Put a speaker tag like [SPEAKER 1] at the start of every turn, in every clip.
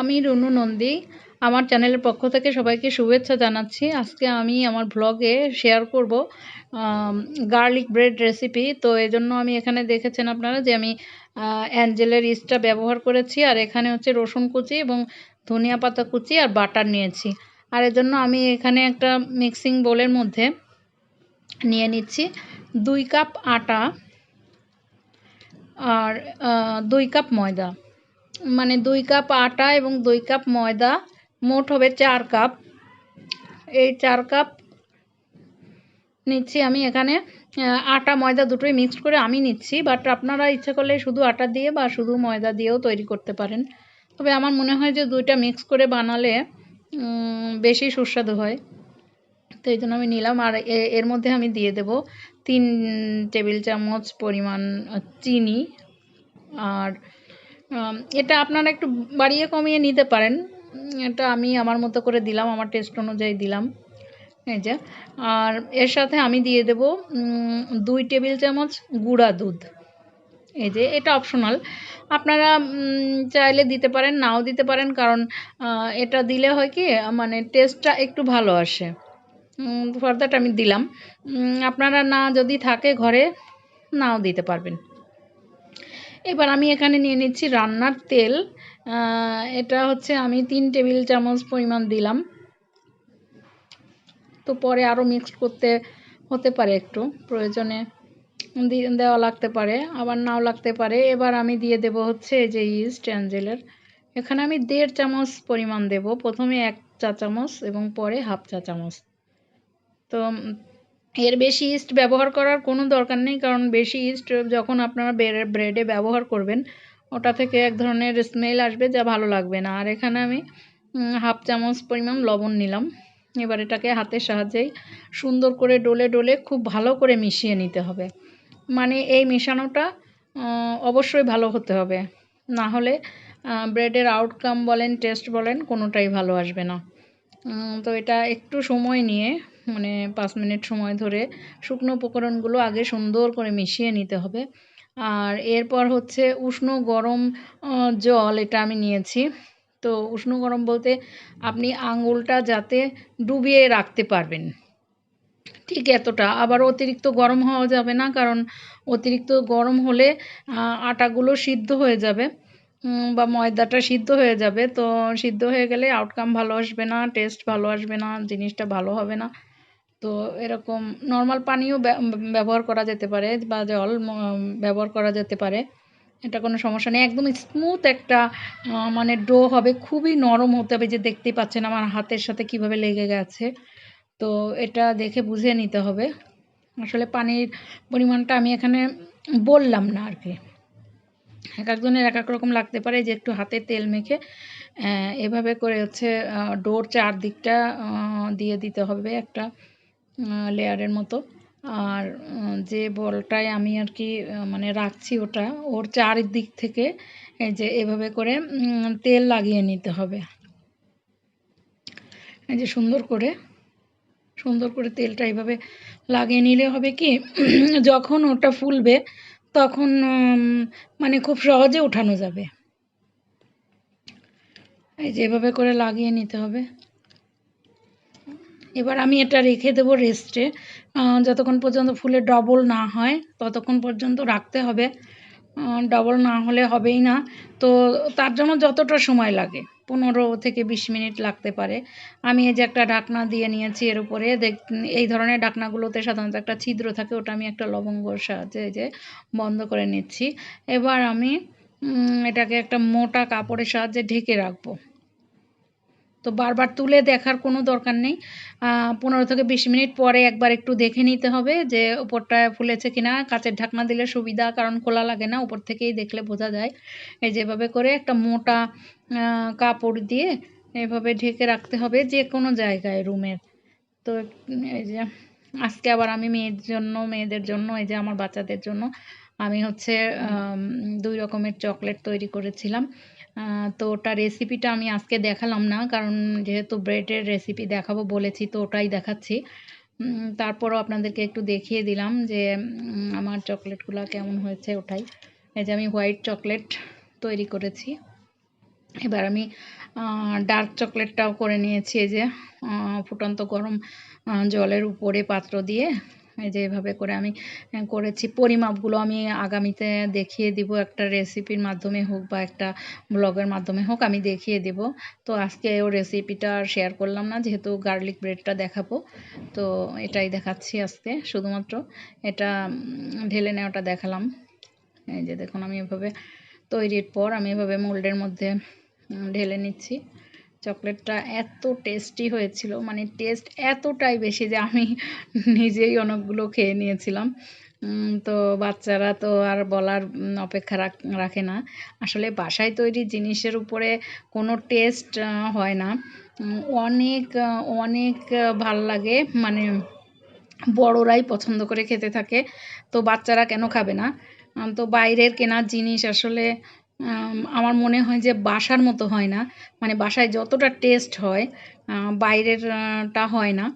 [SPEAKER 1] আমি রুনু নন্দী, আমার চ্যানেলের পক্ষ থেকে সবাইকে শুভেচ্ছা জানাচ্ছি। আজকে আমি আমার ব্লগে শেয়ার করব গার্লিক ব্রেড রেসিপি তো এজন্য আমি এখানে দেখেছেন আপনারা যে আমি অ্যাঞ্জেলের ইস্টটা ব্যবহার করেছি, আর এখানে হচ্ছে রসুন কুচি এবং ধনিয়া পাতা কুচি আর বাটার নিয়েছি। আর এজন্য আমি এখানে একটা মিক্সিং বোলের মধ্যে নিয়ে নিচ্ছি। দুই কাপ আটা আর দুই কাপ ময়দা। মানে দুই কাপ আটা এবং দুই কাপ ময়দা, মোট হবে চার কাপ। এই চার কাপ নিচ্ছি আমি এখানে। আটা, ময়দা দুটোই মিক্সড করে আমি নিচ্ছি বাট আপনারা ইচ্ছা করলে শুধু আটা দিয়ে বা শুধু ময়দা দিয়েও তৈরি করতে পারেন। তবে আমার মনে হয় যে দুইটা মিক্স করে বানালে বেশি সুস্বাদু হয়। তো এই জন্য আমি নিলাম আর এর মধ্যে আমি দিয়ে দেব তিন টেবিল চামচ পরিমাণ চিনি আর এটা আপনারা একটু বাড়িয়ে কমিয়ে নিতে পারেন। এটা আমি আমার মতো করে দিলাম, আমার টেস্ট অনুযায়ী দিলাম। এই যে, আর এর সাথে আমি দিয়ে দেব দুই টেবিল চামচ গুঁড়া দুধ। এই যে, এটা অপশনাল আপনারা চাইলে দিতে পারেন, নাও দিতে পারেন, কারণ এটা দিলে হয় কি মানে টেস্টটা একটু ভালো আসে। ফর দ্যাট আমি দিলাম। আপনারা না যদি থাকে ঘরে, নাও দিতে পারবেন। এবার আমি এখানে নিয়ে নিচ্ছি রান্নার তেল। এটা হচ্ছে আমি তিন টেবিল চামচ পরিমাণ দিলাম। তো পরে আরও মিক্সড করতে হতে পারে একটু, প্রয়োজনে দেওয়া লাগতে পারে, আবার নাও লাগতে পারে। এবার আমি দিয়ে দেব হচ্ছে যে ইস্ট অ্যাঞ্জেলের এখানে আমি দেড় চামচ পরিমাণ দেব। প্রথমে এক চা চামচ এবং পরে হাফ চা চামচ। তো এর বেশি ইস্ট ব্যবহার করার কোনো দরকার নেই, কারণ বেশি ইস্ট যখন আপনারা ব্রেডে ব্যবহার করবেন, ওটা থেকে এক ধরনের স্মেল আসবে যা ভালো লাগবে না। আর এখানে আমি হাফ চামচ পরিমাণ লবণ নিলাম। এবার এটাকে হাতের সাহায্যেই সুন্দর করে ডলে ডলে খুব ভালো করে মিশিয়ে নিতে হবে। মানে এই মেশানোটা অবশ্যই ভালো হতে হবে। না হলে ব্রেডের আউটকাম বলেন টেস্ট বলেন, কোনোটাই ভালো আসবে না। তো এটা একটু সময় নিয়ে মানে পাঁচ মিনিট সময় ধরে শুকনো উপকরণগুলো আগে সুন্দর করে মিশিয়ে নিতে হবে। আর এরপর হচ্ছে উষ্ণ গরম জল এটা আমি নিয়েছি। তো উষ্ণ গরম বলতে আপনি আঙুলটা যাতে ডুবিয়ে রাখতে পারবেন। ঠিক এতটা। আবার অতিরিক্ত গরম হওয়া যাবে না, কারণ অতিরিক্ত গরম হলে আটাগুলো সিদ্ধ হয়ে যাবে বা ময়দাটা সিদ্ধ হয়ে যাবে। তো সিদ্ধ হয়ে গেলে আউটকাম ভালো আসবে না টেস্ট ভালো আসবে না, জিনিসটা ভালো হবে না। তো এরকম নর্মাল পানিও ব্যবহার করা যেতে পারে বা জল ব্যবহার করা যেতে পারে। এটা কোনো সমস্যা নেই। একদম স্মুথ একটা মানে ডো হবে। খুবই নরম হতে হবে। যে দেখতেই পাচ্ছেন আমার হাতের সাথে কীভাবে লেগে গেছে। তো এটা দেখে বুঝে নিতে হবে। আসলে পানির পরিমাণটা আমি এখানে বললাম না আর কি। এক একজনের এক এক রকম লাগতে পারে। যে একটু হাতে তেল মেখে এভাবে করে হচ্ছে ডোর চারদিকটা দিয়ে দিতে হবে একটা। লেয়ারের মতো। আর যে বলটায় আমি আর কি মানে রাখছি ওটা, ওর চারিদিক থেকে এই যে এভাবে করে তেল লাগিয়ে নিতে হবে। এই যে সুন্দর করে সুন্দর করে তেলটা এইভাবে লাগিয়ে নিলে হবে কি, যখন ওটা ফুলবে, তখন মানে খুব সহজে উঠানো যাবে। এই যে এভাবে করে লাগিয়ে নিতে হবে। এবার আমি এটা রেখে দেবো রেস্টে যতক্ষণ পর্যন্ত ফুলে ডবল না হয়, ততক্ষণ পর্যন্ত রাখতে হবে। ডবল না হলে হবেই না। তো তার জন্য যতটা সময় লাগে, পনেরো থেকে বিশ মিনিট লাগতে পারে। আমি এই যে একটা ঢাকনা দিয়ে নিয়েছি এর উপরে, দেখ, এই ধরনের ঢাকনাগুলোতে সাধারণত একটা ছিদ্র থাকে, ওটা আমি একটা লবঙ্গর সাহায্যে যে বন্ধ করে নিচ্ছি। এবার আমি এটাকে একটা মোটা কাপড়ের সাহায্যে ঢেকে রাখব। তো বারবার তুলে দেখার কোনো দরকার নেই। পনেরো থেকে বিশ মিনিট পরে একবার একটু দেখে নিতে হবে যে উপরটা ফুলেছে কিনা। কাচের ঢাকনা দিলে সুবিধা, কারণ খোলা লাগে না উপর থেকেই দেখলে বোঝা যায়। এই যেভাবে করে একটা মোটা কাপড় দিয়ে এভাবে ঢেকে রাখতে হবে যে কোনো জায়গায় রুমের। তো এই যে আজকে আবার আমি মেয়ের জন্য, মেয়েদের জন্য, এই যে আমার বাচ্চাদের জন্য আমি হচ্ছে দুই রকমের চকলেট তৈরি করেছিলাম। তো ওটা রেসিপিটা আমি আজকে দেখালাম না, কারণ যেহেতু ব্রেডের রেসিপি দেখাবো বলেছি, তো ওটাই দেখাচ্ছি। তারপরও আপনাদেরকে একটু দেখিয়ে দিলাম যে আমার চকলেটগুলো কেমন হয়েছে ওটাই। এই যে আমি হোয়াইট চকলেট তৈরি করেছি। এবার আমি ডার্ক চকলেটটাও করে নিয়েছি, এই যে ফুটন্ত গরম জলের উপরে পাত্র দিয়ে। এই যে এভাবে করে আমি করেছি। পরিমাপগুলো আমি আগামীতে দেখিয়ে দিব। একটা রেসিপির মাধ্যমে হোক বা একটা ব্লগের মাধ্যমে হোক আমি দেখিয়ে দিব। তো আজকে ও রেসিপিটা শেয়ার করলাম না, যেহেতু গার্লিক ব্রেডটা দেখাবো। তো এটাই দেখাচ্ছি আজকে। শুধুমাত্র এটা ঢেলে নেওয়াটা দেখালাম। এই যে দেখুন, আমি এভাবে তৈরির পর আমি এভাবে মোল্ডের মধ্যে ঢেলে নিচ্ছি। চকলেটটা এত টেস্টি হয়েছিল মানে টেস্ট এতটাই বেশি যে আমি নিজেই অনেকগুলো খেয়ে নিয়েছিলাম। তো বাচ্চারা তো আর বলার অপেক্ষা রাখ- না। আসলে বাসায় তৈরি জিনিসের উপরে কোনো টেস্ট হয় না। অনেক অনেক ভালো লাগে মানে বড়রাই পছন্দ করে খেতে থাকে। তো বাচ্চারা কেন খাবে না? তো বাইরের কেনার জিনিস আসলে আমার মনে হয় যে বাসার মতো হয় না। মানে বাসায় যতটা টেস্ট হয় আহ, বাইরের আহ, টা হয় না।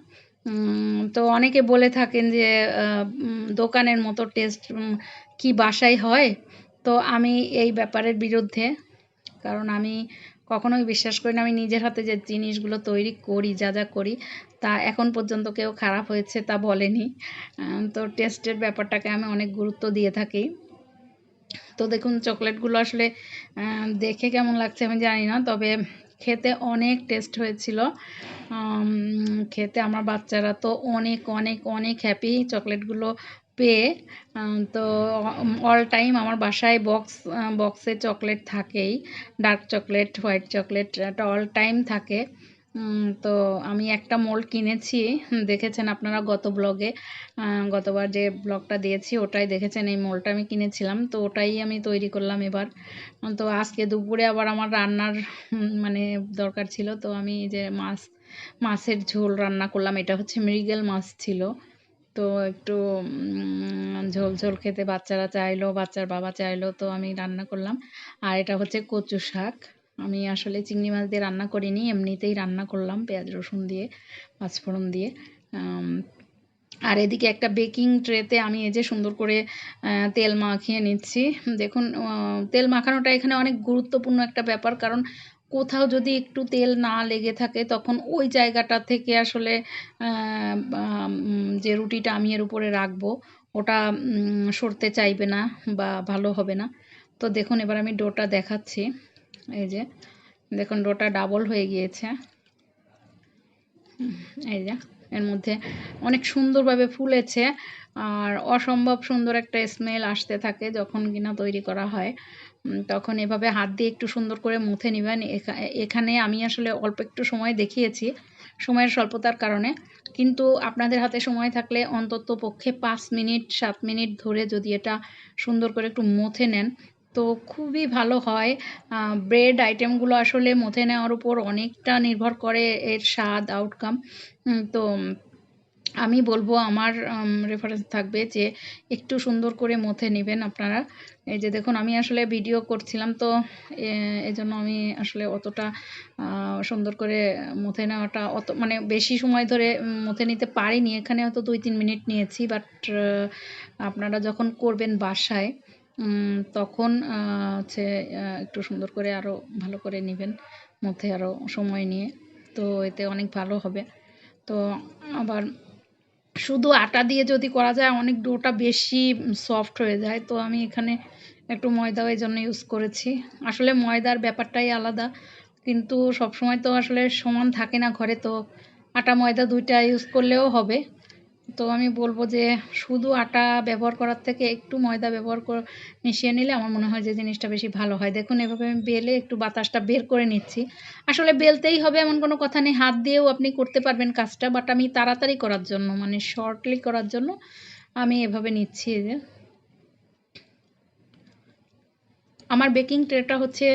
[SPEAKER 1] তো অনেকে বলে থাকেন যে দোকানের মতো টেস্ট কি বাসায় হয়? তো আমি এই ব্যাপারের বিরুদ্ধে কারণ আমি কখনোই বিশ্বাস করি না। আমি নিজের হাতে যে জিনিসগুলো তৈরি করি যা যা করি তা এখন পর্যন্ত কেউ খারাপ হয়েছে তা বলেনি। তো টেস্টের ব্যাপারটাকে আমি অনেক গুরুত্ব দিয়ে থাকি। তো দেখুন, চকলেটগুলো আসলে দেখে কেমন লাগছে আমি জানি না, তবে খেতে অনেক টেস্ট হয়েছিল। খেতে আমার বাচ্চারা তো অনেক অনেক অনেক হ্যাপি চকলেটগুলো পেয়ে। তো অল টাইম আমার বাসায় বক্স বক্সে চকলেট থাকেই। ডার্ক চকলেট হোয়াইট চকলেট এটা অল টাইম থাকে। তো আমি একটা মোল্ড কিনেছি। দেখেছেন আপনারা গত ব্লগে গতবার যে ব্লগটা দিয়েছি, ওটাই দেখেছেন, এই মোল্ডটা আমি কিনেছিলাম। তো ওটাই আমি তৈরি করলাম এবার। তো আজকে দুপুরে আবার আমার রান্নার মানে দরকার ছিল। তো আমি যে মাছ, মাছের ঝোল রান্না করলাম। এটা হচ্ছে মৃগেল মাছ ছিল। তো একটু ঝোল ঝোল খেতে বাচ্চারা চাইলো, বাচ্চার বাবা চাইলো, তো আমি রান্না করলাম। আর এটা হচ্ছে কচু শাক। আমি আসলে চিংড়ি মাছ দিয়ে রান্না করিনি, এমনিতেই রান্না করলাম পেঁয়াজ, রসুন দিয়ে, পাঁচফোড়ন দিয়ে। আর এদিকে একটা বেকিং ট্রেতে আমি এই যে সুন্দর করে তেল মাখিয়ে নিচ্ছি। দেখুন তেল মাখানোটা এখানে অনেক গুরুত্বপূর্ণ একটা ব্যাপার, কারণ কোথাও যদি একটু তেল না লেগে থাকে, তখন ওই জায়গাটা থেকে আসলে যে রুটিটা আমি এর উপরে রাখব, ওটা সরতে চাইবে না বা ভালো হবে না। তো দেখুন, এবার আমি ডোটা দেখাচ্ছি। এই যে, দেখুন ডোটা ডাবল হয়ে গিয়েছে। এই যে, এর মধ্যে অনেক সুন্দরভাবে ফুলেছে আর অসম্ভব সুন্দর একটা স্মেল আসতে থাকে যখন কিনা তৈরি করা হয়। তখন এভাবে হাত দিয়ে একটু সুন্দর করে মুথে নেবেন। এখা- এখানে আমি আসলে অল্প একটু সময় দেখিয়েছি, সময়ের স্বল্পতার কারণে। কিন্তু আপনাদের হাতে সময় থাকলে অন্তত পক্ষে পাঁচ মিনিট, সাত মিনিট ধরে যদি এটা সুন্দর করে একটু মুথে নেন তো খুবই ভালো হয়। ব্রেড আইটেমগুলো আসলে মথে নেওয়ার উপর অনেকটা নির্ভর করে এর স্বাদ আউটকাম তো আমি বলব আমার রেফারেন্স থাকবে যে একটু সুন্দর করে মথে নেবেন আপনারা। এই যে দেখুন, আমি আসলে ভিডিও করছিলাম তো এজন্য আমি আসলে অতটা সুন্দর করে মথে নেওয়াটা অত মানে বেশি সময় ধরে মথে নিতে পারিনি। এখানে হয়তো দুই তিন মিনিট নিয়েছি বাট আপনারা যখন করবেন বাসায় তখন হচ্ছে একটু সুন্দর করে আরও ভালো করে নেবেন, মধ্যে আরও সময় নিয়ে। তো এতে অনেক ভালো হবে। তো আবার শুধু আটা দিয়ে যদি করা যায়, অনেক ডোটা বেশি সফট হয়ে যায়। তো আমি এখানে একটু ময়দাও এই জন্য ইউজ করেছি। আসলে ময়দার ব্যাপারটাই আলাদা। কিন্তু সবসময় তো আসলে সমান থাকে না ঘরে, তো আটা ময়দা দুইটা ইউজ করলেও হবে। তো আমি বলব যে শুধু আটা ব্যবহার করার থেকে একটু ময়দা ব্যবহার করে, মিশিয়ে নিলে আমার মনে হয় যে জিনিসটা বেশি ভালো হয়। দেখুন, এভাবে আমি বেলে একটু বাতাসটা বের করে নিচ্ছি। আসলে বেলতেই হবে এমন কোনো কথা নেই। হাত দিয়েও আপনি করতে পারবেন কাজটা বাট আমি তাড়াতাড়ি করার জন্য মানে শর্টলি করার জন্য আমি এভাবে নিচ্ছি যে। আমার বেকিং ট্রেটা হচ্ছে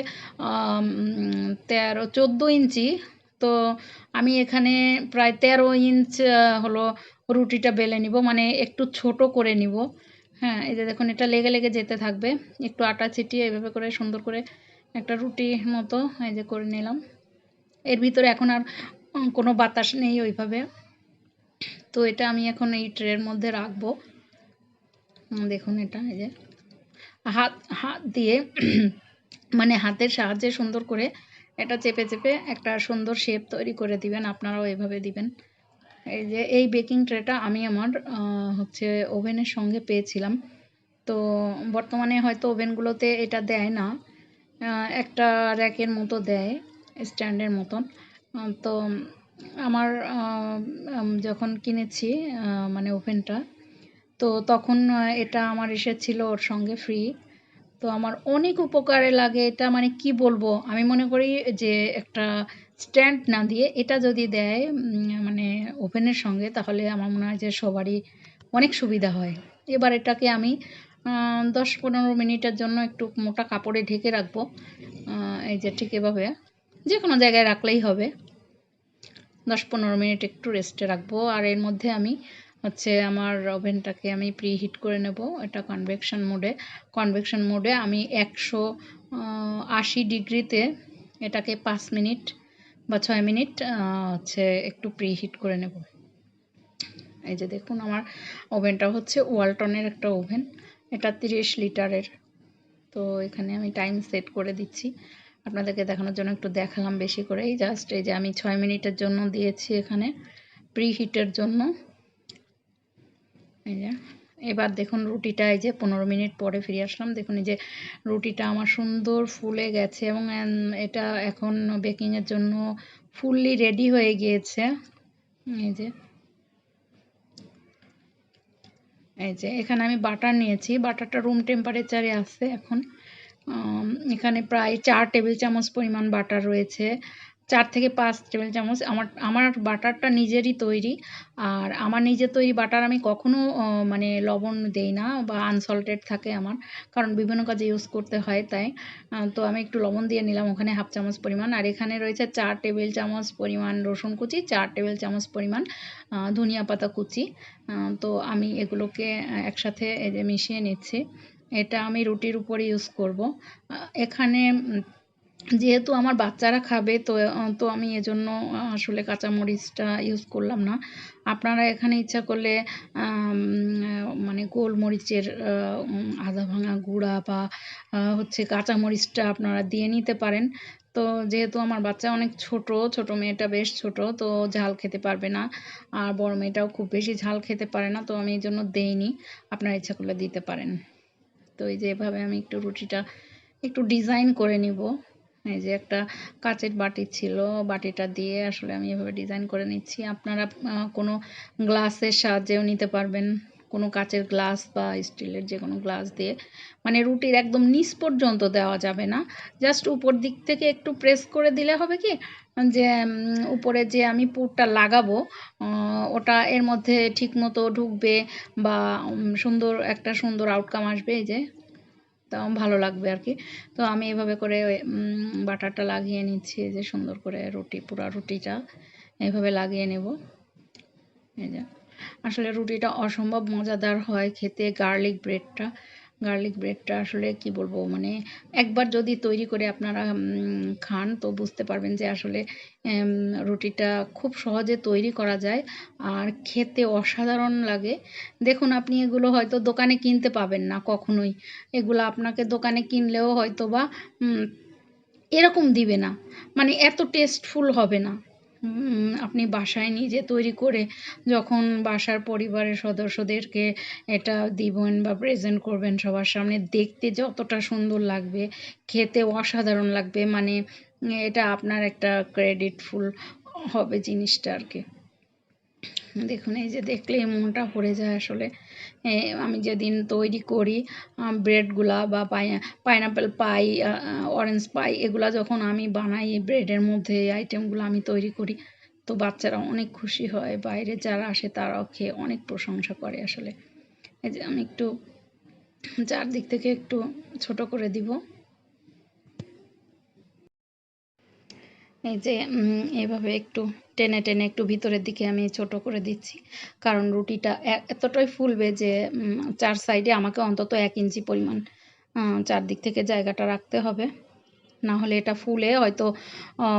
[SPEAKER 1] তেরো, চোদ্দ ইঞ্চি। তো আমি এখানে প্রায় তেরো ইঞ্চ হলো রুটিটা বেলে নিব মানে একটু ছোট করে নিব। হ্যাঁ এই যে দেখুন, এটা লেগে লেগে যেতে থাকবে। একটু আটা ছিটিয়ে এভাবে করে সুন্দর করে একটা রুটির মতো এই যে করে নিলাম। এর ভিতরে এখন আর কোনো বাতাস নেই ওইভাবে। তো এটা আমি এখন এই ট্রের মধ্যে রাখব। দেখুন এটা, এই যে হাত হাত দিয়ে মানে হাতের সাহায্যে সুন্দর করে এটা চেপে চেপে একটা সুন্দর শেপ তৈরি করে দিবেন, আপনারাও এভাবে দিবেন। এই যে, এই বেকিং ট্রেটা আমি আমার হচ্ছে ওভেনের সঙ্গে পেয়েছিলাম। তো বর্তমানে হয়তো ওভেনগুলোতে এটা দেয় না একটা র্যাকের মতো দেয়, স্ট্যান্ডের মতন। তো আমার যখন কিনেছি মানে ওভেনটা, তো তখন এটা আমার এসেছিল ওর সঙ্গে ফ্রি তো আমার অনেক উপকারে লাগে এটা মানে কি বলব? আমি মনে করি যে একটা স্ট্যান্ড না দিয়ে এটা যদি দেয় মানে ওভেনের সঙ্গে, তাহলে আমার মনে হয় যে সবারই অনেক সুবিধা হয়। এবার এটাকে আমি দশ পনেরো মিনিটের জন্য একটু মোটা কাপড়ে ঢেকে রাখব। এই যে ঠিক এভাবে যে কোনো জায়গায় রাখলেই হবে। দশ পনেরো মিনিট একটু রেস্টে রাখব। আর এর মধ্যে আমি হচ্ছে আমার ওভেনটাকে আমি প্রি হিট করে নেব এটা কনভেকশন মোডে কনভেকশন মোডে আমি একশো আশি ডিগ্রিতে এটাকে পাঁচ মিনিট বা ছয় মিনিট হচ্ছে একটু প্রি হিট করে নেব। এই যে দেখুন আমার ওভেনটা হচ্ছে ওয়ালটনের একটা ওভেন, এটা তিরিশ লিটারের। তো এখানে আমি টাইম সেট করে দিচ্ছি। আপনাদেরকে দেখানোর জন্য একটু দেখালাম বেশি করে। এই জাস্ট এই যে আমি ছয় মিনিটের জন্য দিয়েছি এখানে প্রি হিটের জন্য। এই যে, এবার দেখুন রুটিটা এই যে পনেরো মিনিট পরে ফিরে আসলাম। দেখুন এই যে রুটিটা আমার সুন্দর ফুলে গেছে এবং এটা এখন বেকিংয়ের জন্য ফুললি রেডি হয়ে গিয়েছে। এই যে এই যে, এখানে আমি বাটার নিয়েছি। বাটারটা রুম টেম্পারেচারে আছে এখন। এখানে প্রায় চার টেবিল চামচ পরিমাণ বাটার রয়েছে। চার থেকে পাঁচ টেবিল চামচ। আমার আমার বাটারটা নিজেরই তৈরি। আর আমার নিজের তৈরি বাটার আমি কখনো আহ, মানে লবণ দেই না বা আনসল্টেড থাকে আমার কারণ বিভিন্ন কাজে ইউজ করতে হয় তাই। তো আমি একটু লবণ দিয়ে নিলাম ওখানে হাফ চামচ পরিমাণ। আর এখানে রয়েছে চার টেবিল চামচ পরিমাণ রসুন কুচি চার টেবিল চামচ পরিমাণ ধনিয়া পাতা কুচি। তো আমি এগুলোকে একসাথে মিশিয়ে নিচ্ছি। এটা আমি রুটির উপরে ইউজ করব। এখানে যেহেতু আমার বাচ্চারা খাবে তো তো আমি এজন্য আসলে কাঁচামরিচটা ইউজ করলাম না। আপনারা এখানে ইচ্ছা করলে মানে গোলমরিচের উম, ভাঙা গুঁড়া বা হচ্ছে কাঁচামরিচটা আপনারা দিয়ে নিতে পারেন। তো যেহেতু আমার বাচ্চা অনেক ছোট ছোট মেয়েটা বেশ ছোট তো ঝাল খেতে পারবে না। আর বড় মেয়েটাও খুব বেশি ঝাল খেতে পারে না তো আমি এই জন্য দেইনি। আপনারা ইচ্ছা করলে দিতে পারেন। তো এই যে এভাবে আমি একটু রুটিটা একটু ডিজাইন করে নিব। এই যে একটা কাচের বাটি ছিল, বাটিটা দিয়ে আসলে আমি এভাবে ডিজাইন করে নিচ্ছি। আপনারা কোনো গ্লাসের সাহায্যেও নিতে পারবেন। কোনো কাচের গ্লাস বা স্টিলের যে কোনো গ্লাস দিয়ে। মানে রুটির একদম নিচ পর্যন্ত দেওয়া যাবে না। জাস্ট উপর দিক থেকে একটু প্রেস করে দিলে হবে কি, যে উপরে যে আমি পুরটা লাগাবো ওটা এর মধ্যে ঠিক মতো ঢুকবে বা সুন্দর, একটা সুন্দর আউটকাম আসবে। এই যে তো ভালো লাগবে আর কি তো আমি এভাবে করে বাটারটা লাগিয়ে নিচ্ছি, যে সুন্দর করে রুটি, পুরা রুটিটা এভাবে লাগিয়ে নেব। এই যে, আসলে রুটিটা অসম্ভব মজাদার হয় খেতে, গার্লিক ব্রেডটা। গার্লিক ব্রেডটা আসলে কি বলব মানে একবার যদি তৈরি করে আপনারা খান, তো বুঝতে পারবেন যে আসলে রুটিটা খুব সহজে তৈরি করা যায় আর খেতে অসাধারণ লাগে। দেখুন, আপনি এগুলো হয়তো দোকানে কিনতে পাবেন না কখনোই। এগুলো আপনাকে দোকানে কিনলেও হয়তো বা এরকম দিবে না। মানে এত টেস্টফুল হবে না। আপনি বাসায় নিজে তৈরি করে যখন বাসার পরিবারের সদস্যদেরকে এটা দিবেন বা প্রেজেন্ট করবেন সবার সামনে, দেখতে যতটা সুন্দর লাগবে, খেতে অসাধারণ লাগবে মানে এটা আপনার একটা ক্রেডিটফুল হবে জিনিসটা আর কি। দেখুন, এই যে দেখলেই মনটা ভরে যায় আসলে। আমি যেদিন তৈরি করি ব্রেডগুলা বা পাই পাইনাপেল পাই অরেঞ্জ পাই এগুলা যখন আমি বানাই ব্রেডের মধ্যে এই আইটেমগুলো আমি তৈরি করি, তো বাচ্চারা অনেক খুশি হয়। বাইরে যারা আসে, তারাও খেয়ে অনেক প্রশংসা করে আসলে। এই যে আমি একটু চারদিক থেকে একটু ছোট করে দিব। এই যে এভাবে একটু টেনে টেনে একটু ভিতরের দিকে আমি ছোট করে দিচ্ছি। কারণ রুটিটা এতটাই ফুলবে যে চার সাইডে আমাকে অন্তত এক ইঞ্চি পরিমাণ চারদিক থেকে জায়গাটা রাখতে হবে। না হলে এটা ফুলে হয়তো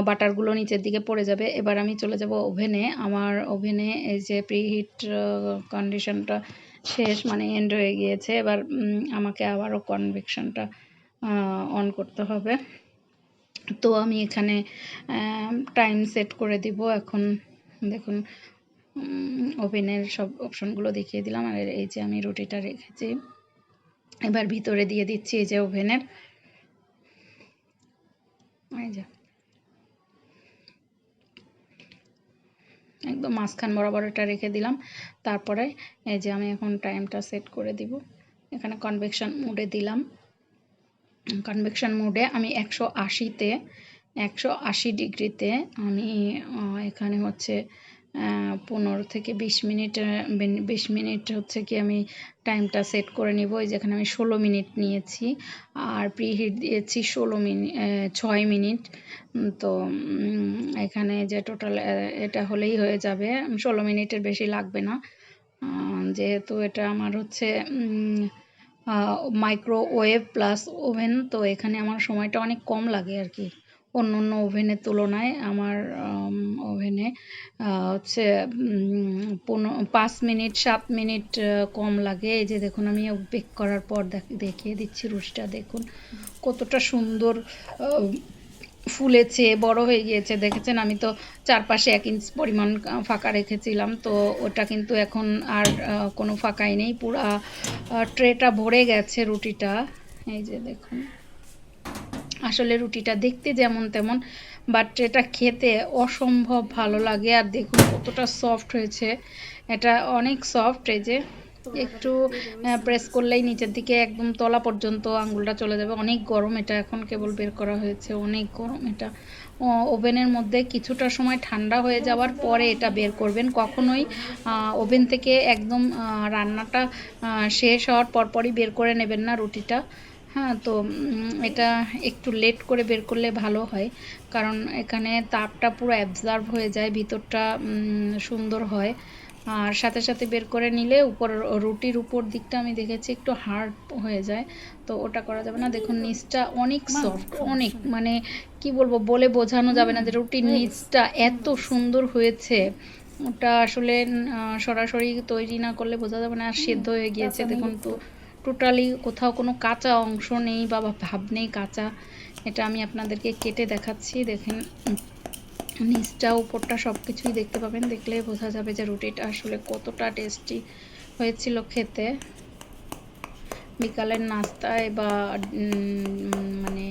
[SPEAKER 1] বাটারগুলো নিচের দিকে পড়ে যাবে। এবার আমি চলে যাব ওভেনে। আমার ওভেনে এই যে প্রিহিট কন্ডিশনটা শেষ মানে এন্ড হয়ে গিয়েছে। এবার আমাকে আবারও কনভেকশনটা অন করতে হবে। তো আমি এখানে টাইম সেট করে দিব। এখন দেখুন ওভেনের সব অপশনগুলো দেখিয়ে দিলাম। আর এই যে আমি রুটিটা রেখেছি, এবার ভিতরে দিয়ে দিচ্ছি এই যে ওভেনের এই যে। একদম মাঝখান বরাবর এটা রেখে দিলাম। তারপরে এই যে আমি এখন টাইমটা সেট করে দিব। এখানে কনভেকশন মুডে দিলাম। কনভেকশন মোডে আমি একশো আশিতে, একশো আশি ডিগ্রিতে আমি এখানে হচ্ছে পনেরো থেকে বিশ মিনিট বিশ মিনিট হচ্ছে কি আমি টাইমটা সেট করে নিব। যেখানে আমি ষোলো মিনিট নিয়েছি, আর প্রিহিট দিয়েছি ষোলো মিনিট ছয় মিনিট। তো এখানে যে টোটাল এটা হলেই হয়ে যাবে। ষোলো মিনিটের বেশি লাগবে না। যেহেতু এটা আমার হচ্ছে মাইক্রোওয়েভ প্লাস ওভেন তো এখানে আমার সময়টা অনেক কম লাগে আর কি অন্য অন্য ওভেনের তুলনায় আমার ওভেনে হচ্ছে পনেরো, পাঁচ মিনিট, সাত মিনিট কম লাগে। এই যে দেখুন, আমি বেক করার পর দেখিয়ে দিচ্ছি রুশটা। দেখুন, কতটা সুন্দর ফুলেছে, বড় হয়ে গিয়েছে। দেখেছেন, আমি তো চারপাশে এক ইঞ্চ পরিমাণ ফাঁকা রেখেছিলাম। তো ওটা কিন্তু এখন আর কোনো ফাঁকাই নেই। পুরা ট্রেটা ভরে গেছে রুটিটা। এই যে দেখুন। আসলে রুটিটা দেখতে যেমন তেমন, বাট এটা খেতে অসম্ভব ভালো লাগে। আর দেখুন কতটা সফট হয়েছে। এটা অনেক সফট, এই যে একটু প্রেস করলেই নিচের দিকে একদম তলা পর্যন্ত আঙ্গুলটা চলে যাবে। অনেক গরম এটা এখন কেবল বের করা হয়েছে অনেক গরম এটা। ওভেনের মধ্যে কিছুটা সময় ঠান্ডা হয়ে যাওয়ার পরে এটা বের করবেন। কখনোই ওভেন থেকে একদম রান্নাটা শেষ হওয়ার পরপরই বের করে নেবেন না রুটিটা। হ্যাঁ তো এটা একটু লেট করে বের করলে ভালো হয়। কারণ এখানে তাপটা পুরো অ্যাবজার্ভ হয়ে যায় ভিতরটা সুন্দর হয়। আর সাথে সাথে বের করে নিলে উপর রুটির উপর দিকটা আমি দেখেছি একটু হার্ড হয়ে যায় তো ওটা করা যাবে না। দেখুন নিচটা অনেক সফট অনেক মানে কি বলব বলে বোঝানো যাবে না যে রুটির নিচটা এত সুন্দর হয়েছে। ওটা আসলে সরাসরি তৈরি না করলে বোঝা যাবে না আর সেদ্ধ হয়ে গিয়েছে। দেখুন তো টোটালি কোথাও কোনো কাঁচা অংশ নেই বা ভাব নেই কাঁচা। এটা আমি আপনাদেরকে কেটে দেখাচ্ছি দেখেন। নিচটা, উপরটা সব কিছুই দেখতে পাবেন। দেখলে বোঝা যাবে যে রুটিটা আসলে কতটা টেস্টি হয়েছিল খেতে। বিকালের নাস্তায় বা মানে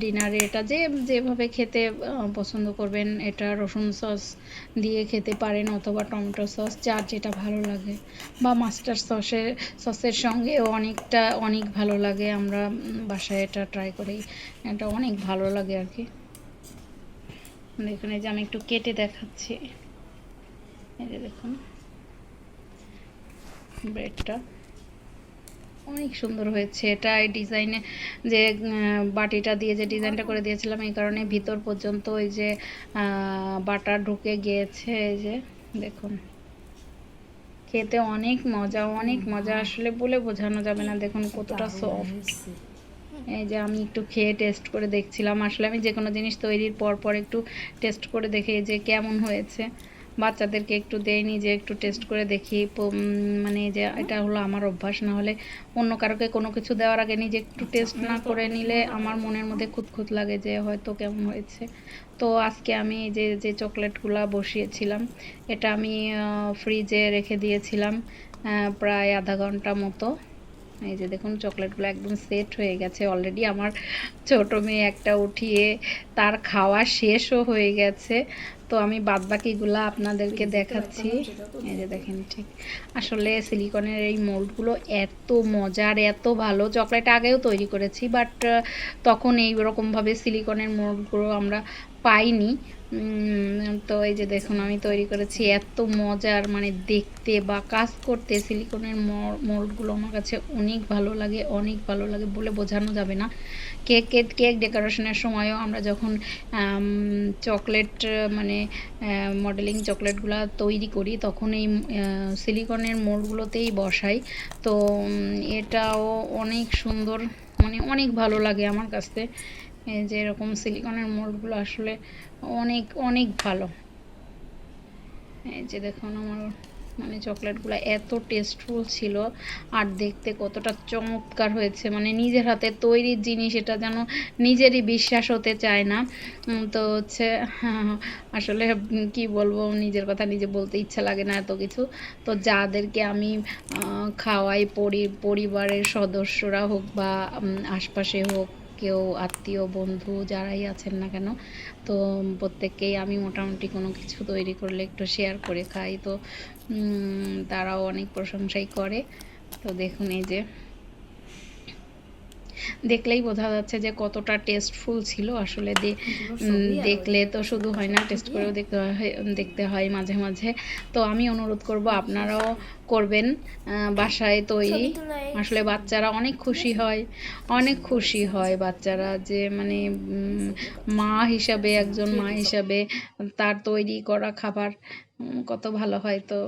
[SPEAKER 1] ডিনারে এটা যে, যেভাবে খেতে পছন্দ করবেন, এটা রসুন সস দিয়ে খেতে পারেন অথবা টমেটো সস যার যেটা ভালো লাগে। বা মাস্টার সসের সসের সঙ্গেও অনেকটা, অনেক ভালো লাগে। আমরা বাসায় এটা ট্রাই করি। এটা অনেক ভালো লাগে আর কি। দেখুন এই যে আমি একটু কেটে দেখাচ্ছি। এই যে দেখুন। ব্রেডটা অনেক সুন্দর হয়েছে। এটা এই ডিজাইনে যে বাটিটা দিয়ে যে ডিজাইনটা করে দিয়েছিলাম এই কারণে ভিতর পর্যন্ত ওই যে বাটা ঢুকে গিয়েছে। এই যে দেখুন। খেতে অনেক মজা অনেক মজা। আসলে বলে বোঝানো যাবে না। দেখুন কতটা সফট এই যে আমি একটু খেয়ে টেস্ট করে দেখছিলাম। আসলে আমি যে কোনো জিনিস তৈরির পর পর একটু টেস্ট করে দেখি যে কেমন হয়েছে। বাচ্চাদেরকে একটু দেয় নিজে একটু টেস্ট করে দেখি। মানে যে এটা হলো আমার অভ্যাস। না হলে অন্য কারোকে কোনো কিছু দেওয়ার আগে নিজে একটু টেস্ট না করে নিলে আমার মনের মধ্যে খুঁতখুত লাগে যে হয়তো কেমন হয়েছে। তো আজকে আমি যে যে চকলেটগুলো বসিয়েছিলাম, এটা আমি ফ্রিজে রেখে দিয়েছিলাম প্রায় আধা ঘণ্টা মতো। এই যে দেখুন চকলেটগুলো একদম সেট হয়ে গেছে অলরেডি আমার ছোট মেয়ে একটা উঠিয়ে তার খাওয়া শেষও হয়ে গেছে। তো আমি বাদ বাকিগুলো আপনাদেরকে দেখাচ্ছি। এই যে দেখেন ঠিক। আসলে সিলিকনের এই মোল্ডগুলো এত মজার এত ভালো। চকলেট আগেও তৈরি করেছি বাট তখন এই রকমভাবে সিলিকনের মোল্ডগুলো আমরা পাইনি। তো এই যে দেখুন, আমি তৈরি করেছি এত মজার মানে দেখতে বা কাজ করতে সিলিকনের মোল্ডগুলো আমার কাছে অনেক ভালো লাগে, অনেক ভালো লাগে বলে বোঝানো যাবে না। কেক কেক ডেকোরেশনের সময়ও আমরা যখন চকলেট মানে মডেলিং চকলেটগুলো তৈরি করি, তখন এই সিলিকনের মোল্ডগুলোতেই বসাই। তো এটাও অনেক সুন্দর মানে অনেক ভালো লাগে আমার কাছে। যে এরকম সিলিকনের মোল্ডগুলো আসলে অনেক অনেক ভালো। এই যে দেখুন আমার মানে চকলেটগুলো এত টেস্টফুল ছিল, আর দেখতে কতটা চমৎকার হয়েছে। মানে নিজের হাতে তৈরি জিনিস, এটা যেন নিজেরই বিশ্বাস হতে চায় না। তো হচ্ছে, আসলে কি বলব, নিজের কথা নিজে বলতে ইচ্ছা লাগে না এত কিছু। তো যাদেরকে আমি খাওয়াই পরি, পরিবারের সদস্যরা হোক বা আশপাশে হোক কেউ আত্মীয়, বন্ধু যারাই আছেন না কেন, তো প্রত্যেককেই আমি মোটামুটি কোনো কিছু তৈরি করলে একটু শেয়ার করে খাই। তো তারাও অনেক প্রশংসাই করে। তো দেখুন এই যে দেখলেই বোঝা যাচ্ছে যে কতটা টেস্টফুল ছিল আসলে দেখলে তো শুধু হয় না টেস্ট করেও দেখতে হয় দেখতে হয় মাঝে মাঝে। তো আমি অনুরোধ করব আপনারাও করবেন আহ, বাসায় তৈরি আসলে বাচ্চারা অনেক খুশি হয় অনেক খুশি হয় বাচ্চারা যে মানে মা হিসাবে একজন মা হিসাবে তার তৈরি করা খাবার কত ভালো হয় তো